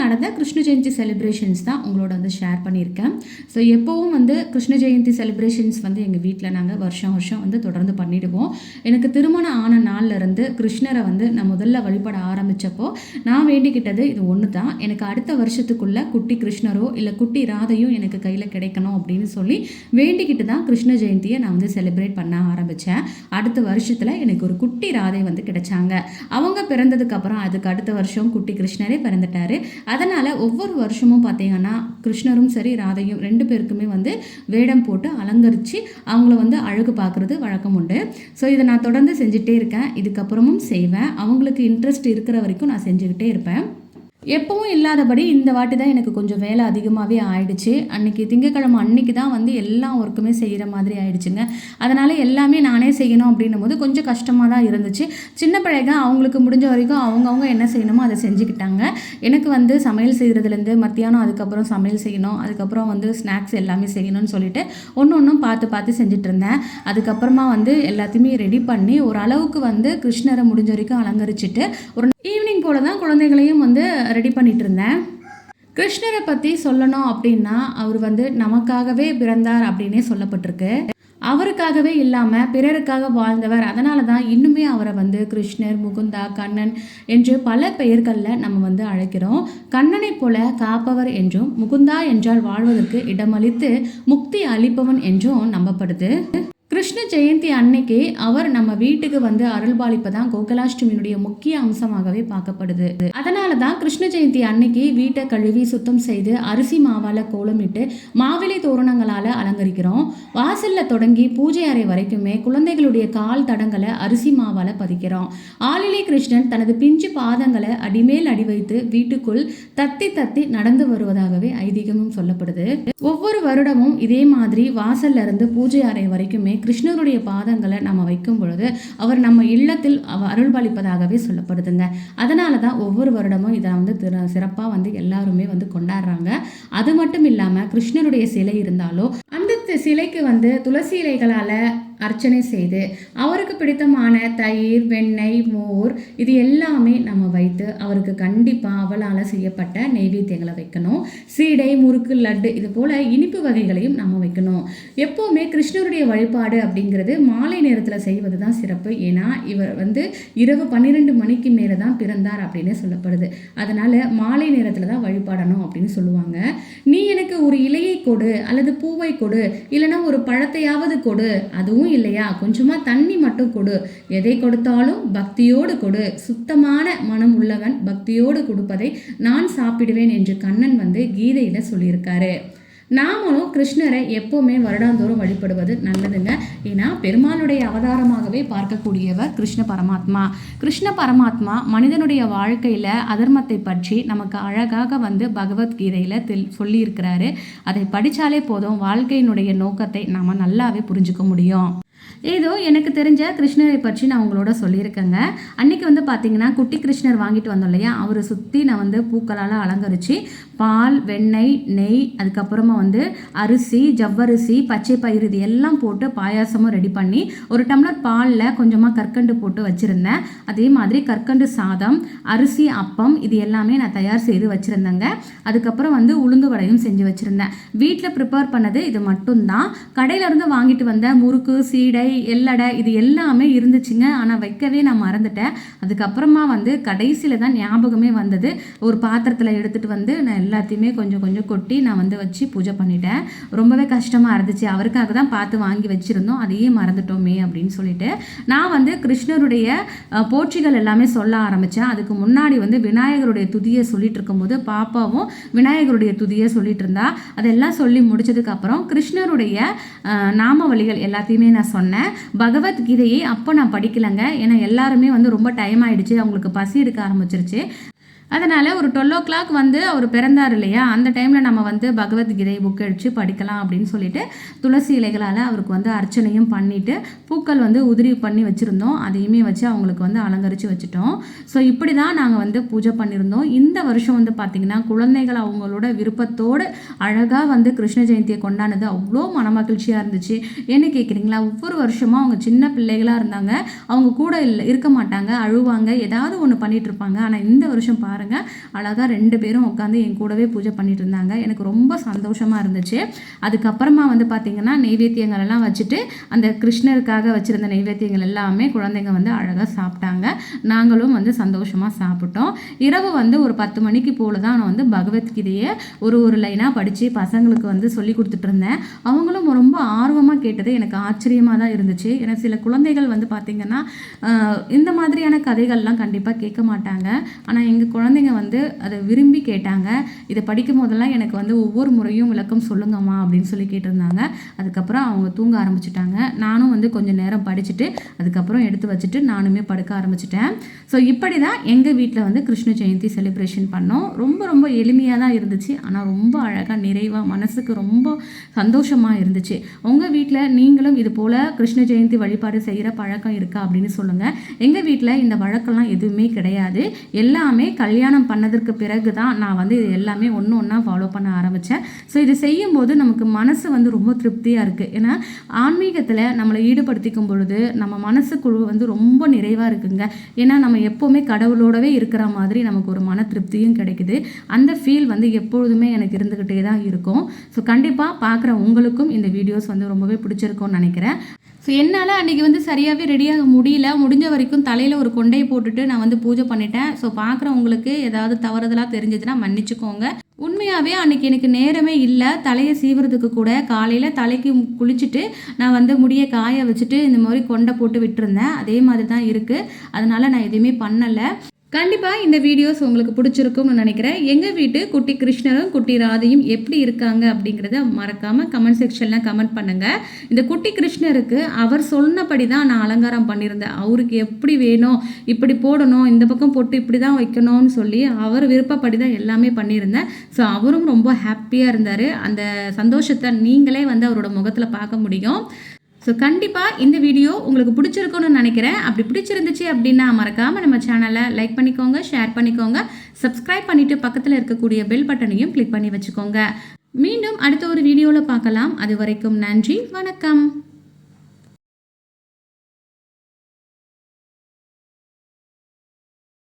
நடந்த கிருஷ்ண ஜெயந்தி செலிப்ரேஷன்ஸ் தான் உங்களோட வந்து ஷேர் பண்ணியிருக்கேன். ஸோ எப்போவும் வந்து கிருஷ்ண ஜெயந்தி செலிப்ரேஷன்ஸ் வந்து எங்கள் வீட்டில் நாங்கள் வருஷம் வருஷம் வந்து தொடர்ந்து பண்ணிடுவோம். எனக்கு திருமணம் ஆன நாள்ல இருந்து கிருஷ்ணரை வந்து நான் முதல்ல வழிபட ஆரம்பித்தப்போ நான் வேண்டிக்கிட்டது இது ஒன்று தான் எனக்கு அடுத்த வருஷத்துக்குள்ள குட்டி கிருஷ்ணரோ இல்லை குட்டி ராதையும் எனக்கு கையில் கிடைக்கணும் அப்படின்னு சொல்லி வேண்டிக்கிட்டு தான் கிருஷ்ண ஜெயந்தியை நான் வந்து செலிப்ரேட் பண்ண ஆரம்பித்தேன் அடுத்த வருஷத்தில் எனக்கு ஒரு குட்டி ராதை வந்து கிடைச்சாங்க. அவங்க பிறந்ததுக்கப்புறம் அதுக்கு அடுத்த வருஷம் குட்டி கிருஷ்ணரே பிறந்துட்டாரு. அதனால் ஒவ்வொரு வருஷமும் பார்த்தீங்கன்னா கிருஷ்ணரும் சரி ராதையும் ரெண்டு பேருக்குமே வந்து வேடம் போட்டு அலங்கரித்து அவங்கள வந்து அழகு பார்க்குறது வழக்கம் உண்டு. ஸோ இதை நான் தொடர்ந்து செஞ்சுட்டே இருக்கேன். இதுக்கப்புறமும் செய்வேன். அவங்களுக்கு இன்ட்ரெஸ்ட் இருக்கிற வரைக்கும் நான் செஞ்சுக்கிட்டே இருப்பேன். எப்பவும் இல்லாதபடி இந்த வாட்டி தான் எனக்கு கொஞ்சம் வேலை அதிகமாகவே ஆயிடுச்சு. அன்னைக்கு திங்கக்கிழமை அன்னைக்கு தான் வந்து எல்லா ஒர்க்குமே செய்கிற மாதிரி ஆயிடுச்சுங்க. அதனால் எல்லாமே நானே செய்யணும் அப்படின்னும் போது கொஞ்சம் கஷ்டமாக தான் இருந்துச்சு. சின்ன பிள்ளைங்க அவங்களுக்கு முடிஞ்ச வரைக்கும் அவங்கவுங்க என்ன செய்யணுமோ அதை செஞ்சுக்கிட்டாங்க. எனக்கு வந்து சமையல் செய்கிறதுலேருந்து மத்தியானம் அதுக்கப்புறம் சமையல் செய்யணும் அதுக்கப்புறம் வந்து ஸ்நாக்ஸ் எல்லாமே செய்யணும்னு சொல்லிட்டு ஒன்று ஒன்றும் பார்த்து பார்த்து செஞ்சுட்டு இருந்தேன். அதுக்கப்புறமா வந்து எல்லாத்தையுமே ரெடி பண்ணி ஒரு அளவுக்கு வந்து கிருஷ்ணரை முடிஞ்ச வரைக்கும் அலங்கரிச்சிட்டு ஒரு ஈவினிங் போல தான் குழந்தைகளையும் வந்து ரெடி பண்ணிகிட்டு இருந்தேன் கிருஷ்ணரை பற்றி சொல்லணும் அப்படின்னா அவர் வந்து நமக்காகவே பிறந்தார் அப்படின்னே சொல்லப்பட்டிருக்கு. அவருக்காகவே இல்லாமல் பிறருக்காக வாழ்ந்தவர். அதனால தான் இன்னுமே அவரை வந்து கிருஷ்ணர் முகுந்தா கண்ணன் என்று பல பெயர்களில் நம்ம வந்து அழைக்கிறோம். கண்ணனைப் போல காப்பவர் என்றும் முகுந்தா என்றால் வாழ்வதற்கு இடமளித்து முக்தி அளிப்பவன் என்றும் நம்பப்படுது. கிருஷ்ண ஜெயந்தி அன்னைக்கு அவர் நம்ம வீட்டுக்கு வந்து அருள்பாலிப்பதான் கோகுலாஷ்டமியினுடைய முக்கிய அம்சமாகவே பார்க்கப்படுது. அதனால தான் கிருஷ்ண ஜெயந்தி அன்னைக்கு வீட்டை கழுவி சுத்தம் செய்து அரிசி மாவால் கோலமிட்டு மாவிலை தோரணங்களால் அலங்கரிக்கிறோம். வாசலில் தொடங்கி பூஜை அறை வரைக்குமே குழந்தைகளுடைய கால் தடங்களை அரிசி மாவால் பதிக்கிறோம். ஆலிலை கிருஷ்ணன் தனது பிஞ்சு பாதங்களை அடிமேல் அடி வைத்து வீட்டுக்குள் தத்தி தத்தி நடந்து வருவதாகவே ஐதீகமும் சொல்லப்படுது. ஒவ்வொரு வருடமும் இதே மாதிரி வாசல்ல இருந்து பூஜை அறை வரைக்குமே கிருஷ்ணருடைய பாதங்களை நம்ம வைக்கும் பொழுது அவர் நம்ம இல்லத்தில் அருள்பாலிப்பதாகவே சொல்லப்படுதுங்க. அதனால தான் ஒவ்வொரு வருடமும் இதை வந்து திற சிறப்பாக வந்து எல்லாருமே வந்து கொண்டாடுறாங்க. அது மட்டும் இல்லாமல் கிருஷ்ணருடைய சிலை இருந்தாலோ அந்த சிலைக்கு வந்து துளசி இலைகளால் அர்ச்சனை செய்து அவருக்கு பிடித்தமான தயிர் வெண்ணெய் மோர் இது எல்லாமே நம்ம வைத்து அவருக்கு கண்டிப்பாக அவளால் செய்யப்பட்ட நெய்வேத்தியங்களை வைக்கணும். சீடை முறுக்கு லட்டு இது போல் இனிப்பு வகைகளையும் நம்ம வைக்கணும். எப்போவுமே கிருஷ்ணருடைய வழிபாடு அப்படிங்கிறது மாலை நேரத்தில் செய்வது தான் சிறப்பு. ஏன்னா இவர் வந்து இரவு பன்னிரெண்டு மணிக்கு மேலே தான் பிறந்தார் அப்படின்னு சொல்லப்படுது. அதனால் மாலை நேரத்தில் தான் வழிபாடணும் அப்படின்னு சொல்லுவாங்க. நீ எனக்கு ஒரு இலையை கொடு அல்லது பூவை கொடு இல்லைன்னா ஒரு பழத்தையாவது கொடு அதுவும் இல்லையா? கொஞ்சமாக தண்ணி மட்டும் கொடு. எதை கொடுத்தாலும் பக்தியோடு கொடு. சுத்தமான மனம் உள்ளவன் பக்தியோடு கொடுப்பதை நான் சாப்பிடுவேன் என்று கண்ணன் வந்து கீதையில் சொல்லியிருக்காரு. நாமளும் கிருஷ்ணரை எப்போவுமே வருடாந்தோறும் வழிபடுவது நல்லதுங்க ஏன்னா பெருமாளுடைய அவதாரமாகவே பார்க்கக்கூடியவர் கிருஷ்ண பரமாத்மா. கிருஷ்ண பரமாத்மா மனிதனுடைய வாழ்க்கையில் அதர்மத்தை பற்றி நமக்கு அழகாக வந்து பகவத்கீதையில் தெல் சொல்லியிருக்கிறாரு. அதை படித்தாலே போதும் வாழ்க்கையினுடைய நோக்கத்தை நாம் நல்லாவே புரிஞ்சுக்க முடியும். ஏதோ எனக்கு தெரிஞ்ச கிருஷ்ணரை பற்றி நான் உங்களோட சொல்லியிருக்கேங்க. அன்றைக்கி வந்து பார்த்தீங்கன்னா குட்டி கிருஷ்ணர் வாங்கிட்டு வந்தோம் இல்லையா? அவரை சுற்றி நான் வந்து பூக்களால் அலங்கரித்து பால் வெண்ணெய் நெய் அதுக்கப்புறமா வந்து அரிசி ஜவ்வரிசி பச்சை பயிறு இது எல்லாம் போட்டு பாயாசமும் ரெடி பண்ணி ஒரு டம்ளர் பாலில் கொஞ்சமாக கற்கண்டு போட்டு வச்சுருந்தேன். அதே மாதிரி கற்கண்டு சாதம் அரிசி அப்பம் இது எல்லாமே நான் தயார் செய்து வச்சுருந்தேங்க. அதுக்கப்புறம் வந்து உளுந்து வடையும் செஞ்சு வச்சுருந்தேன். வீட்டில் ப்ரிப்பேர் பண்ணது இது மட்டும்தான். கடையிலேருந்து வாங்கிட்டு வந்த முறுக்கு சீடை எல்லடை இது எல்லாமே இருந்துச்சுங்க. ஆனால் வைக்கவே நான் மறந்துட்டேன். அதுக்கப்புறமா வந்து கடைசியில் தான் ஞாபகமே வந்தது. ஒரு பாத்திரத்தில் எடுத்துகிட்டு வந்து நான் எல்லாத்தையுமே கொஞ்சம் கொஞ்சம் கொட்டி நான் வந்து வச்சு பூஜை பண்ணிட்டேன். ரொம்பவே கஷ்டமாக இருந்துச்சு. அவருக்காக தான் பார்த்து வாங்கி வச்சுருந்தோம். அதையே மறந்துட்டோமே அப்படின்னு சொல்லிட்டு நான் வந்து கிருஷ்ணருடைய போற்றிகள் எல்லாமே சொல்ல ஆரம்பித்தேன் அதுக்கு முன்னாடி வந்து விநாயகருடைய துதியை சொல்லிட்டு இருக்கும்போது பாப்பாவும் விநாயகருடைய துதியை சொல்லிட்டு இருந்தா. அதெல்லாம் சொல்லி முடிச்சதுக்கப்புறம் கிருஷ்ணருடைய நாமவழிகள் எல்லாத்தையுமே நான் சொன்னேன். பகவத்கீதையை அப்போ நான் படிக்கலைங்க. ஏன்னா எல்லாருமே வந்து ரொம்ப டைம் ஆயிடுச்சு. அவங்களுக்கு பசி எடுக்க ஆரம்பிச்சிருச்சு. அதனால் ஒரு டுவெல் ஓ கிளாக் வந்து அவர் பிறந்தார் இல்லையா? அந்த டைமில் நம்ம வந்து பகவத்கீதை புக் அடித்து படிக்கலாம் அப்படின்னு சொல்லிட்டு துளசி இலைகளால் அவருக்கு வந்து அர்ச்சனையும் பண்ணிவிட்டு பூக்கள் வந்து உதிரி பண்ணி வச்சுருந்தோம். அதையுமே வச்சு அவங்களுக்கு வந்து அலங்கரித்து வச்சுட்டோம். ஸோ இப்படி தான் நாங்கள் வந்து பூஜை பண்ணியிருந்தோம். இந்த வருஷம் வந்து பார்த்திங்கன்னா குழந்தைகள் அவங்களோட விருப்பத்தோடு அழகாக வந்து கிருஷ்ண ஜெயந்தியை கொண்டானது அவ்வளோ மனமகிழ்ச்சியாக இருந்துச்சு. என்ன கேட்குறீங்களா ஒவ்வொரு வருஷமும் அவங்க சின்ன பிள்ளைகளாக இருந்தாங்க. அவங்க கூட இல்லை இருக்க மாட்டாங்க அழுவாங்க ஏதாவது ஒன்று பண்ணிகிட்ருப்பாங்க ஆனால் இந்த வருஷம் பாருங்க பாருங்கள் அழகாக ரெண்டு பேரும் உட்காந்து என் கூடவே பூஜை பண்ணிட்டு இருந்தாங்க. எனக்கு ரொம்ப சந்தோஷமாக இருந்துச்சு. அதுக்கப்புறமா வந்து பார்த்திங்கன்னா நெய்வேத்தியங்கள் எல்லாம் வச்சுட்டு அந்த கிருஷ்ணருக்காக வச்சுருந்த நெய்வேத்தியங்கள் எல்லாமே குழந்தைங்க வந்து அழகாக சாப்பிட்டாங்க. நாங்களும் வந்து சந்தோஷமாக சாப்பிட்டோம். இரவு வந்து ஒரு பத்து மணிக்கு போல் தான் நான் வந்து பகவத்கீதையை ஒரு ஒரு லைனாக படித்து பசங்களுக்கு வந்து சொல்லி கொடுத்துட்டு இருந்தேன். அவங்களும் ரொம்ப ஆர்வமாக கேட்டது எனக்கு ஆச்சரியமாக தான் இருந்துச்சு. ஏன்னா சில குழந்தைகள் வந்து பார்த்திங்கன்னா இந்த மாதிரியான கதைகள்லாம் கண்டிப்பாக கேட்க மாட்டாங்க. ஆனால் எங்கள் குழந்தைங்க வந்து அதை விரும்பி கேட்டாங்க. இதை படிக்கும் போதெல்லாம் எனக்கு வந்து ஒவ்வொரு முறையும் விளக்கம் சொல்லுங்கம்மா அப்படின்னு சொல்லி கேட்டிருந்தாங்க. அதுக்கப்புறம் அவங்க தூங்க ஆரம்பிச்சிட்டாங்க. நானும் வந்து கொஞ்சம் நேரம் படிச்சுட்டு அதுக்கப்புறம் எடுத்து வச்சுட்டு நானுமே படுக்க ஆரம்பிச்சிட்டேன். ஸோ இப்படி தான் எங்கள் வீட்டில் வந்து கிருஷ்ண ஜெயந்தி செலிப்ரேஷன் பண்ணோம். ரொம்ப ரொம்ப எளிமையாக தான் இருந்துச்சு. ஆனால் ரொம்ப அழகாக நிறைவாக மனசுக்கு ரொம்ப சந்தோஷமாக இருந்துச்சு. உங்கள் வீட்டில் நீங்களும் இது போல் கிருஷ்ண ஜெயந்தி வழிபாடு செய்கிற பழக்கம் இருக்கா அப்படின்னு சொல்லுங்கள் எங்கள் வீட்டில் இந்த வழக்கம்லாம் எதுவுமே கிடையாது. எல்லாமே கல்யாணம் கல்யாணம் பண்ணதற்கு பிறகு தான் நான் வந்து இது எல்லாமே ஒன்று ஒன்றா ஃபாலோ பண்ண ஆரம்பித்தேன் ஸோ இது செய்யும்போது நமக்கு மனசு வந்து ரொம்ப திருப்தியாக இருக்குது ஏன்னா ஆன்மீகத்தில் நம்மளை ஈடுபடுத்திக்கும் பொழுது நம்ம மனசுக்குழு வந்து ரொம்ப நிறைவாக இருக்குங்க. ஏன்னா நம்ம எப்போவுமே கடவுளோடவே இருக்கிற மாதிரி நமக்கு ஒரு மன திருப்தியும் கிடைக்குது. அந்த ஃபீல் வந்து எப்பொழுதுமே எனக்கு இருந்துக்கிட்டே தான் இருக்கும். ஸோ கண்டிப்பாக பார்க்குற உங்களுக்கும் இந்த வீடியோஸ் வந்து ரொம்பவே பிடிச்சிருக்கும்னு நினைக்கிறேன். ஸோ என்னால் அன்றைக்கி வந்து சரியாகவே ரெடியாக முடியல. முடிஞ்ச வரைக்கும் தலையில் ஒரு கொண்டையை போட்டுட்டு நான் வந்து பூஜை பண்ணிட்டேன். ஸோ பார்க்குறவங்களுக்கு ஏதாவது தவறுதலாக தெரிஞ்சதுன்னா மன்னிச்சுக்கோங்க. உண்மையாகவே அன்றைக்கி எனக்கு நேரமே இல்லை. தலையை சீவுறதுக்கு கூட காலையில் தலைக்கு குளிச்சுட்டு நான் வந்து முடியை காய வச்சுட்டு இந்த மாதிரி கொண்டை போட்டு விட்டுருந்தேன். அதே மாதிரி தான் இருக்குது அதனால் நான் எதுவுமே பண்ணலை. கண்டிப்பாக இந்த வீடியோஸ் உங்களுக்கு பிடிச்சிருக்கும்னு நினைக்கிறேன். எங்கள் வீட்டு குட்டி கிருஷ்ணரும் குட்டி ராதையும் எப்படி இருக்காங்க அப்படிங்கிறத மறக்காமல் கமெண்ட் செக்ஷனில் கமெண்ட் பண்ணுங்கள் இந்த குட்டி கிருஷ்ணருக்கு அவர் சொன்னபடி தான் நான் அலங்காரம் பண்ணியிருந்தேன். அவருக்கு எப்படி வேணும் இப்படி போடணும் இந்த பக்கம் போட்டு இப்படி தான் வைக்கணும்னு சொல்லி அவர் விருப்பப்படி தான் எல்லாமே பண்ணியிருந்தேன். ஸோ அவரும் ரொம்ப ஹாப்பியாக இருந்தார். அந்த சந்தோஷத்தை நீங்களே வந்து அவரோட முகத்தில் பார்க்க முடியும். ஸோ கண்டிப்பாக இந்த வீடியோ உங்களுக்கு பிடிச்சிருக்கும்னு நினைக்கிறேன். அப்படி பிடிச்சிருந்துச்சு அப்படின்னா மறக்காமல் நம்ம சேனலை லைக் பண்ணிக்கோங்க ஷேர் பண்ணிக்கோங்க. சப்ஸ்கிரைப் பண்ணிவிட்டு பக்கத்தில் இருக்கக்கூடிய பெல் பட்டனையும் கிளிக் பண்ணி வச்சுக்கோங்க. மீண்டும் அடுத்த ஒரு வீடியோவில் பார்க்கலாம். அது வரைக்கும் நன்றி வணக்கம்.